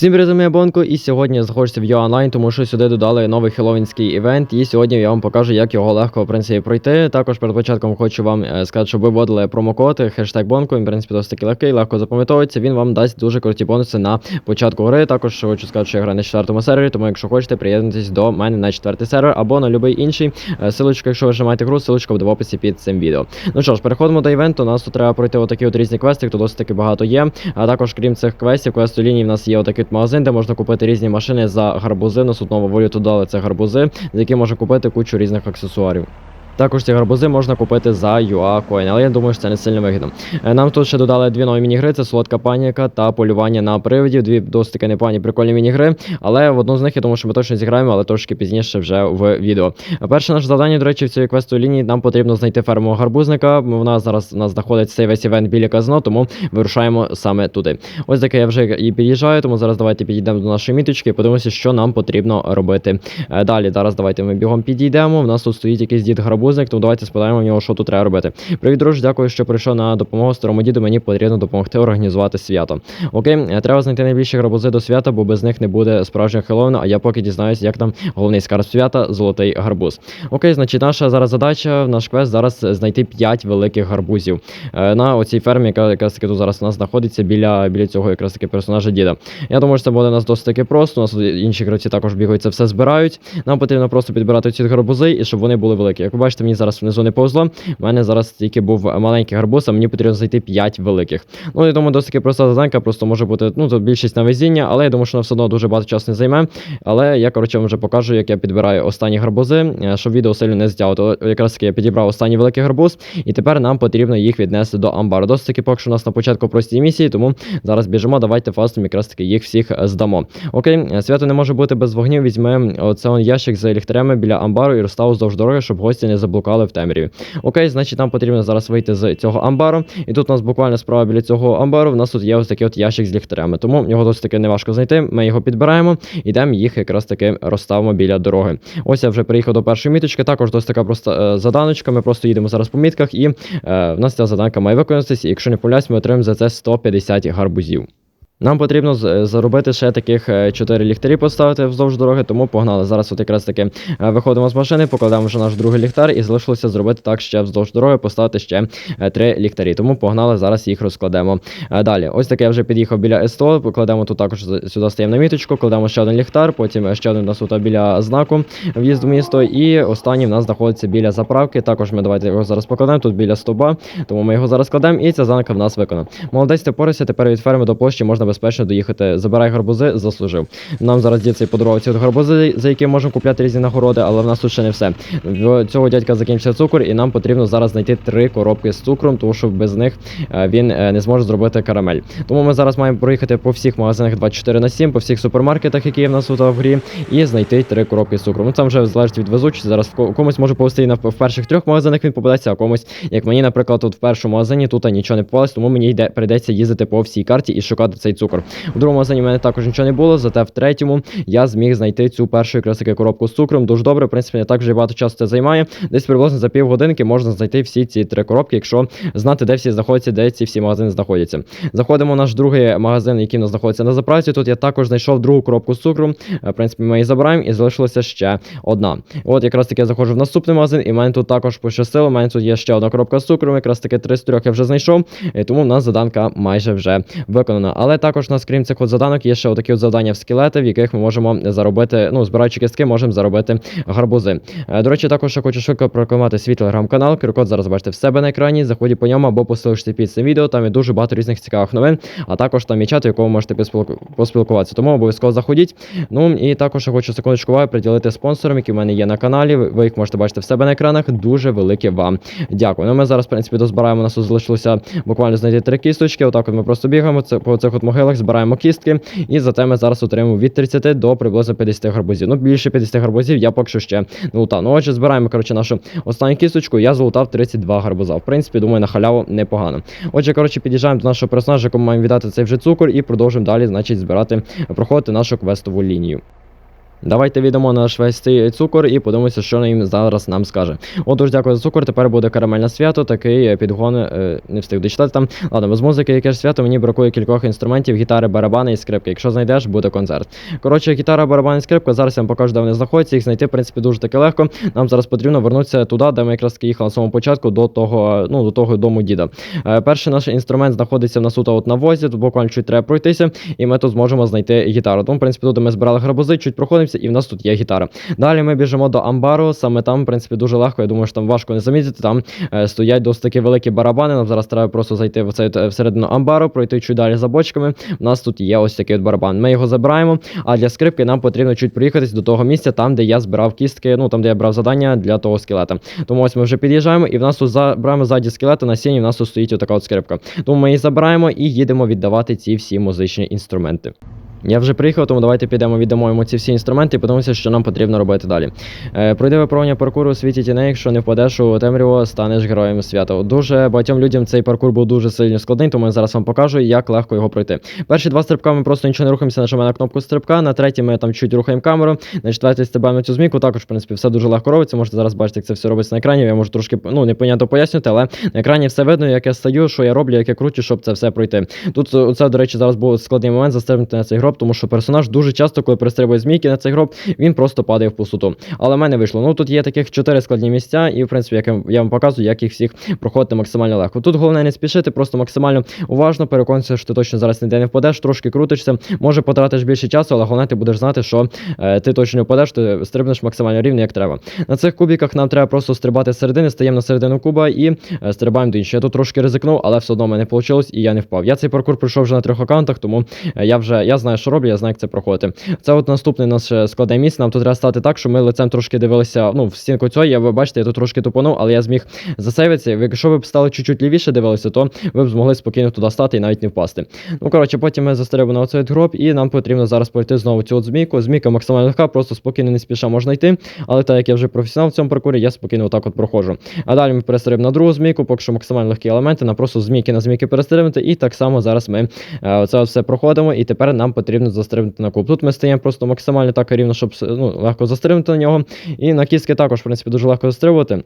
Всім привіт, я Бонко, і сьогодні я знаходжуся в Online, тому що сюди додали новий хеллоуінський івент, і сьогодні я вам покажу, як його легко в принципі пройти. Також перед початком хочу вам е, сказати, щоб ви вводили промокод хештег Бонко. Він в принципі досить таки легкий, легко запам'ятовується. Він вам дасть дуже круті бонуси на початку гри. Також хочу сказати, що я граю на четвертому сервері, тому якщо хочете, приєднуйтесь до мене на четвертий сервер або на будь-який інший. Е, Силочка, якщо ви нажимаєте гру, силочка буде в описі під цим відео. Ну що ж, переходимо до івенту. У нас тут треба пройти отакі от різні квести, то досить таки багато є. А також, крім цих квестів, квесту лінії, в нас є отакий от магазин, де можна купити різні машини за гарбузи. На нову валюту дали це гарбузи, за які можна купити кучу різних аксесуарів. Також ці гарбузи можна купити за UA але я думаю, що це не сильно вигідно. Е, Нам тут ще додали дві нові мінігри: це солодка паніка та полювання на привидів. Дві досить таки непогані прикольні мінігри. Але в одну з них я думаю, що ми точно зіграємо, але трошки пізніше вже в відео. Перше наше завдання, до речі, в цій квестовій лінії нам потрібно знайти ферму гарбузника. Вона зараз у нас знаходиться цей весь івент біля казино, тому вирушаємо саме туди. Ось таке я вже і під'їжджаю, тому зараз давайте підійдемо до нашої міточки і подивимося, що нам потрібно робити. Е, Далі, зараз давайте ми бігом підійдемо. У нас тут стоїть якийсь дід гарбузник, тому давайте спитаємо в нього, що тут треба робити. Привіт, друже, дякую, що прийшов на допомогу старому діду. Мені потрібно допомогти організувати свято. Окей, е, треба знайти найбільші гарбузи до свята, бо без них не буде справжнього Хеллоуіну, а я поки дізнаюся, як там головний скарб свята золотий гарбуз. Окей, значить, наша зараз задача, наш квест зараз знайти 5 великих гарбузів е, на оцій фермі, яка якраз таки тут зараз у нас знаходиться біля, біля цього якраз таки персонажа діда. Я думаю, що це буде у нас досить таки просто. У нас інші гравці також бігають, це все збирають. Нам потрібно просто підбирати ці гарбузи і щоб вони були великі. Як ви мені зараз внизу не повезло. У мене зараз тільки був маленький гарбуз, а мені потрібно знайти 5 великих. Ну, я думаю, досить проста заданка, просто може бути ну, тут більшість на везіння, але я думаю, що вона все одно дуже багато часу не займе. Але я, коротше, вам вже покажу, як я підбираю останні гарбузи, е, щоб відео сильно не. То якраз таки я підібрав останній великий гарбуз, і тепер нам потрібно їх віднести до амбару. Досить таки поки що у нас на початку прості місії, тому зараз біжимо. Давайте фастом якраз таки їх всіх е, здамо. Окей, е, свято не може бути без вогнів. Візьмемо оце он ящик з ліхтарями біля амбару і розставу вздовж дороги, щоб гості не заблукали в темряві. Окей, значить, нам потрібно зараз вийти з цього амбару. І тут у нас буквально справа біля цього амбару. У нас тут є ось такий от ящик з ліхтарями. Тому його досить таки неважко знайти. Ми його підбираємо, ідемо їх якраз таки розставимо біля дороги. Ось я вже приїхав до першої міточки. Також досить така проста е, заданочка. Ми просто їдемо зараз по мітках, і е, в нас ця заданка має виконатися. І якщо не помиляюсь, ми отримаємо за це 150 гарбузів. Нам потрібно з- заробити ще таких 4 ліхтарі поставити вздовж дороги, тому погнали. Зараз от якраз таки е, виходимо з машини, покладемо вже наш другий ліхтар і залишилося зробити так ще вздовж дороги, поставити ще 3 ліхтарі. Тому погнали, зараз їх розкладемо. Е, Далі, ось таке я вже під'їхав біля СТО, покладемо тут також сюди стаємо на міточку, кладемо ще один ліхтар, потім ще один нас тут біля знаку в'їзду в місто. І останній в нас знаходиться біля заправки. Також ми давайте його зараз покладемо тут біля стовба, тому ми його зараз кладемо, і ця заданка в нас виконана. Молодець, ти порався, тепер від ферми до площі можна безпечно доїхати. Забирай гарбузи, заслужив. Нам зараз дід цей подарував ці за які можемо купляти різні нагороди, але в нас тут ще не все. В цього дядька закінчився цукор, і нам потрібно зараз знайти три коробки з цукром, тому що без них е, він е, не зможе зробити карамель. Тому ми зараз маємо проїхати по всіх магазинах 24 на 7, по всіх супермаркетах, які є в нас тут в грі, і знайти три коробки з цукром. Ну це вже залежить від везучості. Зараз комусь може повести і на в перших трьох магазинах він попадеться, а комусь, як мені, наприклад, тут в першому магазині тут нічого не попалось, тому мені йде прийдеться їздити по всій карті і шукати цей цукор. У другому магазині в мене також нічого не було, зате в третьому я зміг знайти цю першу якраз таки коробку з цукром. Дуже добре, в принципі, не так вже багато часу це займає. Десь приблизно за півгодинки можна знайти всі ці три коробки, якщо знати, де всі знаходяться, де ці всі магазини знаходяться. Заходимо в наш другий магазин, який у нас знаходиться на заправці. Тут я також знайшов другу коробку з цукром. Е, В принципі, ми її забираємо і залишилося ще одна. От якраз таки я заходжу в наступний магазин, і в мене тут також пощастило. У мене тут є ще одна коробка з цукром, якраз таки три з трьох я вже знайшов. Тому в нас заданка майже вже виконана. Але також у нас, крім цих от заданок, є ще отакі от завдання в скелети, в яких ми можемо заробити, ну, збираючи кістки, можемо заробити гарбузи. Е, До речі, також я хочу швидко прорекламувати свій телеграм-канал. QR-код зараз бачите в себе на екрані. Заходіть по ньому або посилишся під цим відео. Там є дуже багато різних цікавих новин, а також там є чат, в якому можете поспілку- поспілкуватися. Тому обов'язково заходіть. Ну і також я хочу секундочку уваги приділити спонсорам, які в мене є на каналі. Ви їх можете бачити в себе на екранах. Дуже велике вам дякую. Ну ми зараз, в принципі, дозбираємо. У нас залишилося буквально знайти три кісточки. Отак от ми просто бігаємо це по цих от могилах, збираємо кістки, і зате ми зараз отримуємо від 30 до приблизно 50 гарбузів. Ну більше 50 гарбузів я поки що ще не лутав. Ну отже, збираємо коротше нашу останню кісточку. Я залутав 32 гарбуза. В принципі, думаю, на халяву непогано. Отже, коротше, під'їжджаємо до нашого персонажа, якому маємо віддати цей вже цукор, і продовжуємо далі, значить, збирати, проходити нашу квестову лінію. Давайте віддамо наш весь цей цукор і подивимося, що він зараз нам скаже. Отож, дякую за цукор. Тепер буде карамельне свято, такий е, підгон е, не встиг дочитати там. Ладно, без музики, яке ж свято, мені бракує кількох інструментів, гітари, барабани і скрипки. Якщо знайдеш, буде концерт. Коротше, гітара, барабан і скрипка. Зараз я вам покажу, де вони знаходяться. Їх знайти, в принципі, дуже таки легко. Нам зараз потрібно вернутися туди, де ми якраз їхали на самому початку до того, ну, до того дому діда. Е, перший наш інструмент знаходиться в нас тут от на возі, тут буквально чуть треба пройтися, і ми тут зможемо знайти гітару. Тому, в принципі, тут ми збирали грабузи, чуть проходимося, і в нас тут є гітара. Далі ми біжимо до амбару. Саме там, в принципі, дуже легко. Я думаю, що там важко не замітити. Там е, стоять досить таки великі барабани. Нам зараз треба просто зайти в цей е, всередину амбару, пройти чуть далі за бочками. У нас тут є ось такий от барабан. Ми його забираємо. А для скрипки нам потрібно чуть проїхатись до того місця, там, де я збирав кістки, ну там, де я брав задання для того скелета. Тому ось ми вже під'їжджаємо, і в нас тут забираємо ззаді скелета на сіні. В нас тут стоїть отака от скрипка. Тому ми її забираємо і їдемо віддавати ці всі музичні інструменти. Я вже приїхав, тому давайте підемо віддамо ці всі інструменти і подивимося, що нам потрібно робити далі. Е, пройди випробування паркуру у світі тіней, якщо не впадеш у темряву, станеш героєм свята. Дуже багатьом людям цей паркур був дуже сильно складний, тому я зараз вам покажу, як легко його пройти. Перші два стрибка ми просто нічого не рухаємося, нажимаємо на кнопку стрибка. На третій ми там чуть рухаємо камеру. На четвертій стрибаємо цю змійку. Також, в принципі, все дуже легко робиться. Можете зараз бачити, як це все робиться на екрані. Я можу трошки ну, непонятно пояснювати, але на екрані все видно, як я стою, що я роблю, як я кручу, щоб це все пройти. Тут оце, до речі, зараз був складний момент застрибнути на цей гроб, тому що персонаж дуже часто, коли пристрибує змійки на цей гроб, він просто падає в пустоту. Але в мене вийшло. Ну тут є таких чотири складні місця, і в принципі, як я- я вам показую, як їх всіх проходити максимально легко. Тут головне не спішити, просто максимально уважно переконатися, що ти точно зараз ніде не впадеш, трошки крутишся. Може потратиш більше часу, але головне ти будеш знати, що е, ти точно не впадеш, ти стрибнеш максимально рівно, як треба. На цих кубіках нам треба просто стрибати з середини, стаємо на середину куба і е, стрибаємо до іншого. Я тут трошки ризикнув, але все одно в мене вийшло і я не впав. Я цей паркур пройшов вже на трьох аккаунтах, тому е, я вже я знаю, що роблю, я знаю, як це проходити. Це от наступний наш е, складне місце. Нам тут треба стати так, що ми лицем трошки дивилися. Ну, в стінку цього, я ви бачите, я тут трошки тупонув, але я зміг засейвитися. Якщо ви б стали чуть-чуть лівіше дивилися, то ви б змогли спокійно туди стати і навіть не впасти. Ну коротше, потім ми застрибуємо на оцей гроб, і нам потрібно зараз пройти знову цю от змійку. Змійка максимально легка, просто спокійно не спіша можна йти. Але так як я вже професіонал в цьому паркурі, я спокійно отак от проходжу. А далі ми перестрибуємо на другу змійку, поки що максимально легкі елементи, нам просто змійки на змійки перестрибнути. І так само зараз ми е, оце все проходимо, і тепер нам потрібно застрибнути на куб. Тут ми стаємо просто максимально так рівно, щоб ну, легко застрибнути на нього. І на кістки також, в принципі, дуже легко застрибувати.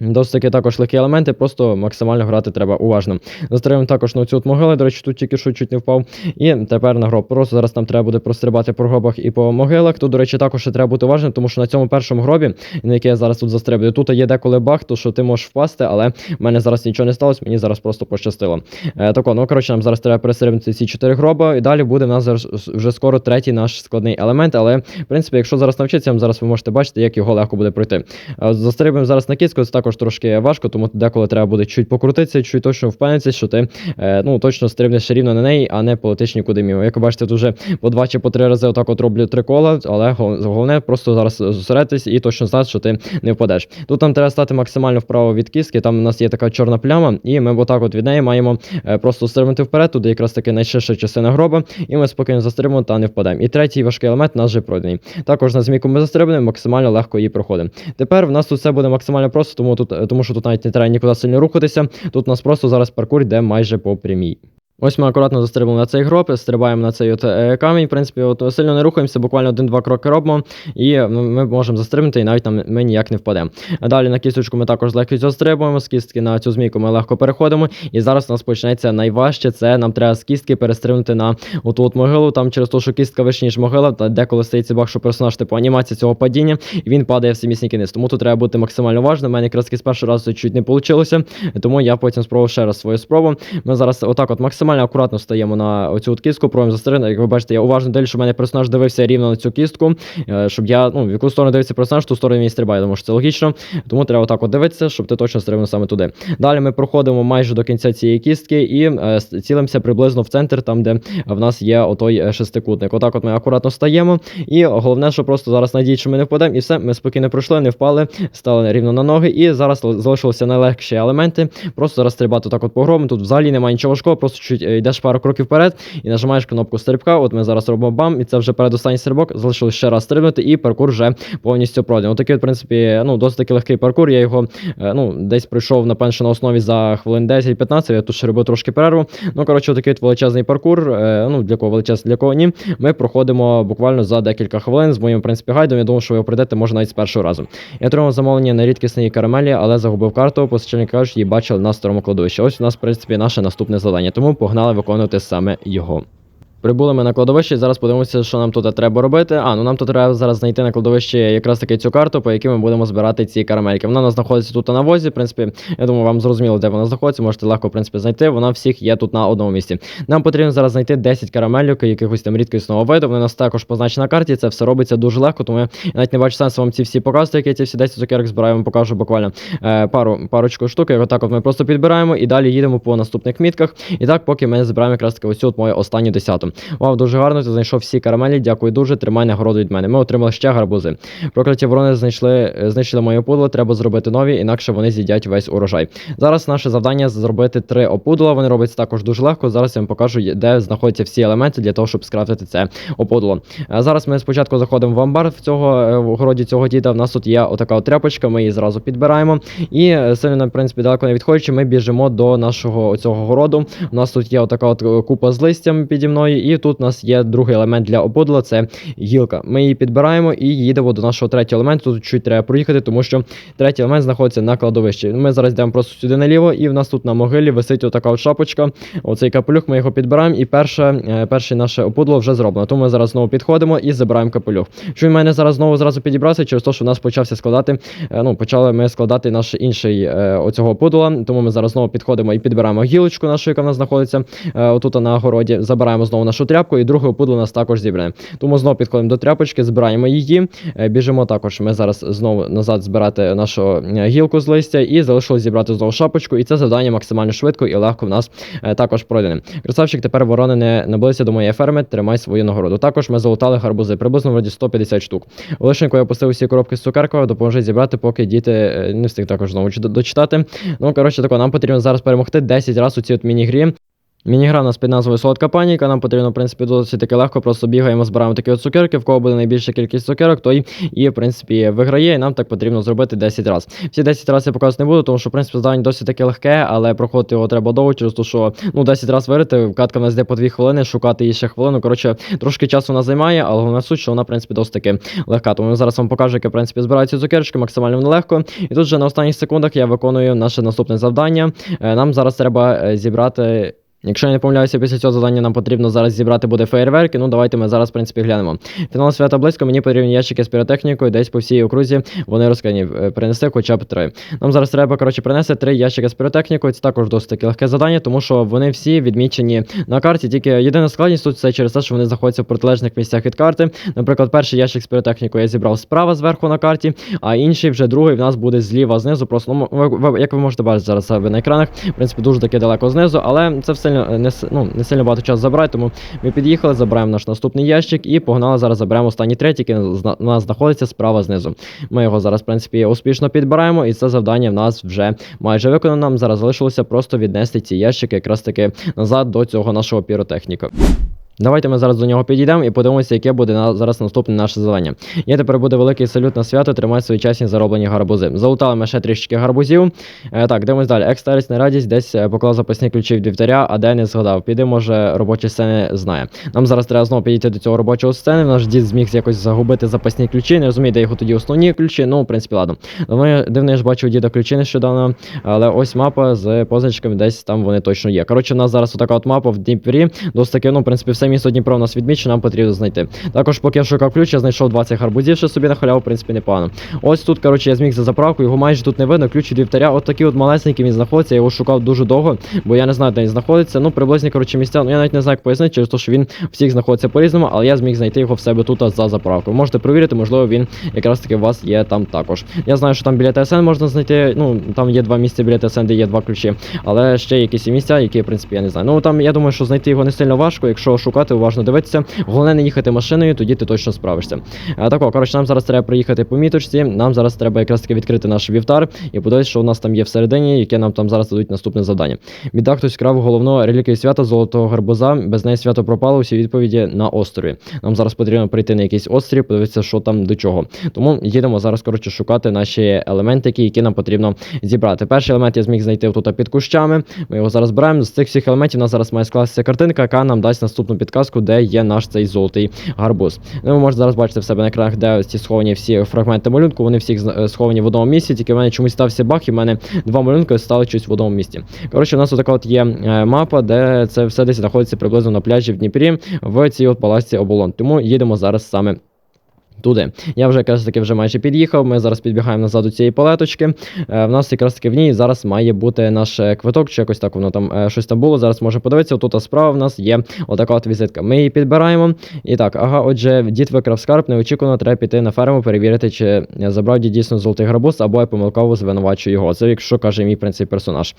Досить таки також легкі елементи, просто максимально грати треба уважно. Застрибуємо також на цю от могилу, до речі, тут тільки що чуть не впав. І тепер на гроб. Просто зараз нам треба буде прострибати по гробах і по могилах. Тут, до речі, також ще треба бути уважним, тому що на цьому першому гробі, на який я зараз тут застрибую, тут є деколи баг, то що ти можеш впасти, але в мене зараз нічого не сталося, мені зараз просто пощастило. Е, тако, ну коротше, нам зараз треба перестрибнути ці чотири гроба, і далі буде в нас зараз вже скоро третій наш складний елемент. Але в принципі, якщо зараз навчитися, зараз ви можете бачити, як його легко буде пройти. Е, Застрибуємо зараз на кістку, це також трошки важко, тому деколи треба буде чуть покрутитися, чуть точно впевнитися, що ти е, ну, точно стрибнеш рівно на неї, а не полетиш нікуди мімо. Як ви бачите, тут вже по два чи по три рази отак от роблю три кола, але головне просто зараз зосередитись і точно знати, що ти не впадеш. Тут нам треба стати максимально вправо від кістки, там у нас є така чорна пляма, і ми отак от від неї маємо е, просто стрибнути вперед, туди якраз таки найширша частина гроба, і ми спокійно застрибуємо та не впадемо. І третій важкий елемент у нас вже пройдений. Також на змійку ми застрибнемо, максимально легко її проходимо. Тепер в нас тут все буде максимально просто, тому тут, е, тому що тут навіть не треба нікуди сильно рухатися. Тут у нас просто зараз паркур йде майже по прямій. Ось ми акуратно застрибуємо на цей гроб, стрибаємо на цей от е, камінь. В принципі, от сильно не рухаємося, буквально один-два кроки робимо, і ми, можемо застрибнути, і навіть там ми ніяк не впадемо. Далі на кісточку ми також легко застрибуємо, з кістки на цю змійку ми легко переходимо. І зараз у нас почнеться найважче. Це нам треба з кістки перестрибнути на оту от могилу. Там через те, що кістка вище, ніж могила, та деколи стається баг, що персонаж типу анімація цього падіння, і він падає в самісінький низ. Тому тут треба бути максимально уважним. У мене якраз з першого разу чуть не вийшло, тому я потім спробував ще раз свою спробу. Ми зараз отак от максимально акуратно стаємо на оцю от кістку, пробуємо застрибнути. Як ви бачите, я уважно далі, щоб мене персонаж дивився рівно на цю кістку, е, щоб я, ну, в яку сторону дивиться персонаж, ту сторону він стрибає, тому що це логічно. Тому треба отак от дивитися, щоб ти точно стрибнув саме туди. Далі ми проходимо майже до кінця цієї кістки і е, цілимося приблизно в центр, там, де в нас є отой е, шестикутник. Отак от ми акуратно стаємо. І головне, що просто зараз надіють, що ми не впадемо, і все, ми спокійно пройшли, не впали, стали рівно на ноги. І зараз залишилися найлегші елементи. Просто зараз стрибати так от по. Тут взагалі немає нічого важкого, просто чуть чуть е, йдеш пару кроків вперед і нажимаєш кнопку стрибка. От ми зараз робимо бам, і це вже передостанній стрибок. Залишилось ще раз стрибнути, і паркур вже повністю пройдений. Отакий, от, в принципі, ну досить таки легкий паркур. Я його е, ну десь пройшов що на основі за хвилин 10-15. Я тут ще робив трошки перерву. Ну коротше, отакий от величезний паркур. е, Ну для кого величезний, для кого ні. Ми проходимо буквально за декілька хвилин з моїм в принципі гайдом. Я думаю, що ви пройдете може навіть з першого разу. Я отримав замовлення на рідкісної карамелі, але загубив карту. Постачальник кажуть, її бачили на старому кладовищі. Ось у нас, в принципі, наше наступне завдання. Тому погнали виконувати саме його. Прибули ми на кладовище, зараз подивимося, що нам тут треба робити. А, ну нам тут треба зараз знайти на кладовищі якраз таки цю карту, по якій ми будемо збирати ці карамельки. Вона у нас знаходиться тут на возі. В принципі, я думаю, вам зрозуміло, де вона знаходиться. Можете легко в принципі знайти. Вона всіх є тут на одному місці. Нам потрібно зараз знайти 10 карамельок, якихось там рідкісного виду. Вони у нас також позначені на карті. Це все робиться дуже легко, тому я навіть не бачу сенсу вам ці всі показувати, які ці всі 10 цукерок збираю. Вам покажу буквально е, пару парочку штук. І отак от ми просто підбираємо і далі їдемо по наступних мітках. І так, поки ми збираємо якраз таки ось от мою останню десяту. Вау, дуже гарно. Ти знайшов всі карамелі. Дякую дуже. Тримай нагороду від мене. Ми отримали ще гарбузи. Прокляті ворони знайшли, е, знищили моє опудло. Треба зробити нові, інакше вони з'їдять весь урожай. Зараз наше завдання зробити три опудла. Вони робляться також дуже легко. Зараз я вам покажу, де знаходяться всі елементи для того, щоб скрафтити це опудло. Е, Зараз ми спочатку заходимо в амбар в цього е, в городі цього діда. В нас тут є отака от тряпочка. Ми її зразу підбираємо. І сильно, в принципі, далеко не відходячи, ми біжимо до нашого цього городу. У нас тут є отака от купа з листям піді мною, і тут у нас є другий елемент для опудла це гілка. Ми її підбираємо і їдемо до нашого третього елементу. Тут чуть треба проїхати, тому що третій елемент знаходиться на кладовищі. Ми зараз йдемо просто сюди наліво, і в нас тут на могилі висить отака от шапочка. Оцей капелюх, ми його підбираємо, і перше, е, перше наше опудло вже зроблено. Тому ми зараз знову підходимо і забираємо капелюх. Що він мене зараз знову зразу підібрався, через те, що у нас почався складати. е, Ну, почали ми складати наш інший е, оцього опудла. Тому ми зараз знову підходимо і підбираємо гілочку нашу, яка в нас знаходиться отут на городі. Забираємо знову нашу тряпку, і друге опудло у нас також зібране. Тому знову підходимо до тряпочки, збираємо її. е, Біжимо також. Ми зараз знову назад збирати нашу е, гілку з листя і залишилось зібрати знову шапочку. І це завдання максимально швидко і легко в нас е, також пройдене. Красавчик, тепер ворони не наблизься до моєї ферми, тримай свою нагороду. Також ми залутали гарбузи, приблизно вроді 150 штук. У лишеньку я пустив усі коробки з цукеркою, допоможи зібрати, поки діти не встиг також знову дочитати. Ну, коротше, тако, нам потрібно зараз перемогти 10 разів у цій от міні-грі. Мінігра нас під назвою Солодка паніка. Нам потрібно, в принципі, досить таки легко, просто бігаємо, збираємо такі от цукерки. В кого буде найбільша кількість цукерок, той і, в принципі, виграє. І нам так потрібно зробити 10 разів. Всі 10 разів я показувати не буду, тому що, в принципі, завдання досить таки легке, але проходити його треба довго, через те, що ну, 10 разів вирити, катка в нас йде по 2 хвилини, шукати її ще хвилину. Коротше, трошки часу вона займає, але головна суть, що вона, в принципі, досить таки легка. Тому я зараз вам покажу, як я, в принципі, збираю ці цукерочки, максимально нелегко. І тут вже на останніх секундах я виконую наше наступне завдання. Е, Нам зараз треба е, зібрати. Якщо я не помиляюся, після цього завдання нам потрібно зараз зібрати буде феєрверки. Ну давайте ми зараз, в принципі, глянемо. Фінал свята близько, мені потрібні ящики з піротехнікою, десь по всій окрузі вони розкані. Е, Принести хоча б три. Нам зараз треба, коротше, принести три ящики з піротехнікою. Це також досить таки легке завдання, тому що вони всі відмічені на карті. Тільки єдина складність тут це через те, що вони знаходяться в протилежних місцях від карти. Наприклад, перший ящик з піротехнікою я зібрав справа зверху на карті, а інший вже другий в нас буде зліва знизу. Просто ну, як ви можете бачити зараз себе на екранах, в принципі, дуже таки далеко знизу, але це все сильно не ну, не сильно багато часу забирає, тому ми під'їхали, забираємо наш наступний ящик і погнали зараз заберемо останній третій, який у нас знаходиться справа знизу. Ми його зараз, в принципі, успішно підбираємо, і це завдання в нас вже майже виконано. Нам зараз залишилося просто віднести ці ящики якраз таки назад до цього нашого піротехніка. Давайте ми зараз до нього підійдемо і подивимося, яке буде на, зараз наступне наше завдання. Є тепер буде великий салют на свято, тримай свої часні зароблені гарбузи. Залутали ми ще трішечки гарбузів. Е, так, дивимось далі. Екстарість на радість, десь е, поклав запасні ключі від вівтаря, а де не згадав. Піде, може, робочі сцени знає. Нам зараз треба знову підійти до цього робочого сцени. Наш дід зміг якось загубити запасні ключі. Не розумію, де його тоді основні ключі. Ну, в принципі, ладно. Дивно, дивно, я ж бачив діда ключі нещодавно, але ось мапа з позначками, десь там вони точно є. Коротше, у нас зараз така от мапа в Дніпрі. Досить таки, ну, в принципі, все місто Дніпро у нас відмічено, нам потрібно знайти. Також, поки я шукав ключ, я знайшов 20 гарбузів, ще собі на халяву, в принципі, непогано. Ось тут, коротше, я зміг за заправку, його майже тут не видно. Ключ від вівтаря. От такий от малесенький він знаходиться. Я його шукав дуже довго, бо я не знаю, де він знаходиться. Ну, приблизні, коротше, місця. Ну, я навіть не знаю, як пояснити, через те, що він всіх знаходиться по-різному, але я зміг знайти його в себе тут за заправкою. Можете провірити, можливо, він якраз таки у вас є там також. Я знаю, що там біля ТСН можна знайти. Ну, там є два місця біля ТСН, де є два ключі, але ще якісь місця, які, в принципі, я не знаю. Ну там я думаю, що знайти його не сильно важко. Якщо шукати. Шукати, уважно дивитися. Головне не їхати машиною, тоді ти точно справишся. Е, тако, коротше, нам зараз треба приїхати по міточці. Нам зараз треба якраз таки відкрити наш вівтар і подивитися, що у нас там є всередині, яке нам там зараз дадуть наступне завдання. Біда хтось вкрав головну реліквію свята золотого гарбуза. Без неї свято пропало. Усі відповіді на острові. Нам зараз потрібно прийти на якийсь острів, подивитися, що там до чого. Тому їдемо зараз, коротше, шукати наші елементики, які нам потрібно зібрати. Перший елемент я зміг знайти тут під кущами. Ми його зараз беремо. З цих всіх елементів у нас зараз має скластися картинка, яка нам дасть наступну підказку, де є наш цей золотий гарбуз. Ну, ви можете зараз бачити в себе на екранах, де ось ці сховані всі фрагменти малюнку. Вони всі сховані в одному місці. Тільки в мене чомусь стався баг, і в мене два малюнки стали щось в одному місці. Коротше, у нас отака от є е, мапа, де це все десь знаходиться приблизно на пляжі в Дніпрі в цій от палаці оболон. Тому їдемо зараз саме. Туди. Я вже якраз таки вже майже під'їхав. Ми зараз підбігаємо назад до цієї палеточки. Е, в нас якраз таки в ній зараз має бути наш е, квиток, чи якось так воно там е, щось там було. Зараз може подивитися. Тут справа в нас є отака от візитка. Ми її підбираємо. І так, ага, отже, дід викрав скарб, неочікувано треба піти на ферму, перевірити, чи забрав дід дійсно золотий гарбуз, або я помилково звинувачую його. Це якщо каже мій в принципі персонаж.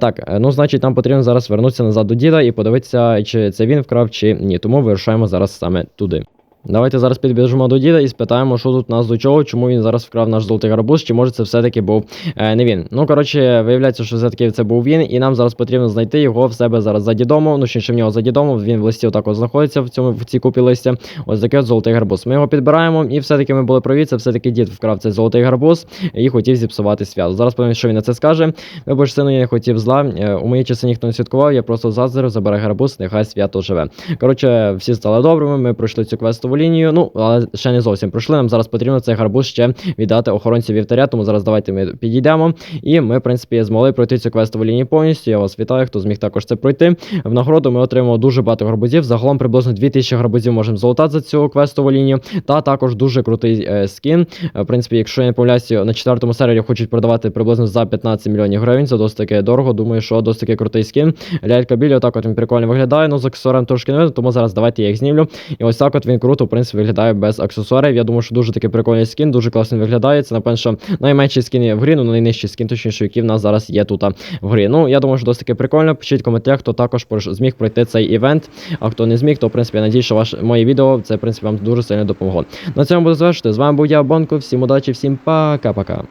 Так, ну значить, нам потрібно зараз вернутися назад до діда і подивитися, чи це він вкрав, чи ні. Тому вирушаємо зараз саме туди. Давайте зараз підбіжимо до діда і спитаємо, що тут нас до чого, чому він зараз вкрав наш золотий гарбуз, чи може це все-таки був е, не він. Ну, коротше, виявляється, що все-таки це був він, і нам зараз потрібно знайти його в себе зараз за дідому. Ну, ще в нього за дідому, він в листі отак от знаходиться в цьому в цій купі листя. Ось такий от золотий гарбуз. Ми його підбираємо, і все-таки ми були праві, це все-таки дід вкрав цей золотий гарбуз і хотів зіпсувати свято. Зараз подивимось, що він на це скаже. Вибач, сину, я не хотів зла. Е, У мої часи ніхто не святкував, я просто заздрив, забирай гарбуз, нехай свято живе. Коротше, всі стали добрими, ми пройшли цю квестову лінію. Ну, але ще не зовсім пройшли. Нам зараз потрібно цей гарбуз ще віддати охоронцю вівтаря. Тому зараз давайте ми підійдемо. І ми, в принципі, змогли пройти цю квестову лінію повністю. Я вас вітаю, хто зміг також це пройти. В нагороду ми отримали дуже багато гарбузів. Загалом приблизно 2000 гарбузів можемо золотати за цю квестову лінію. Та також дуже крутий е, скін. Е, В принципі, якщо я не помиляюся, на четвертому сервері хочуть продавати приблизно за 15 мільйонів гривень. Це досить таки дорого. Думаю, що досить таки крутий скін. Лялька білі, отак от він прикольно виглядає. Ну, з аксесуаром трошки не видно, тому зараз давайте я їх знімлю. І ось так от він круто, в принципі, виглядає без аксесуарів. Я думаю, що дуже такий прикольний скін, дуже класно виглядає. Це, напевно, що найменший скін в грі, ну найнижчий скін, точніше, який в нас зараз є тут в грі. Ну, я думаю, що досить прикольно. Пишіть в коментарях, хто також зміг пройти цей івент. А хто не зміг, то в принципі я надію, що ваше моє відео це в принципі вам дуже сильно допомогло. На цьому буду завершити. З вами був я, Бонко. Всім удачі, всім пока-пока.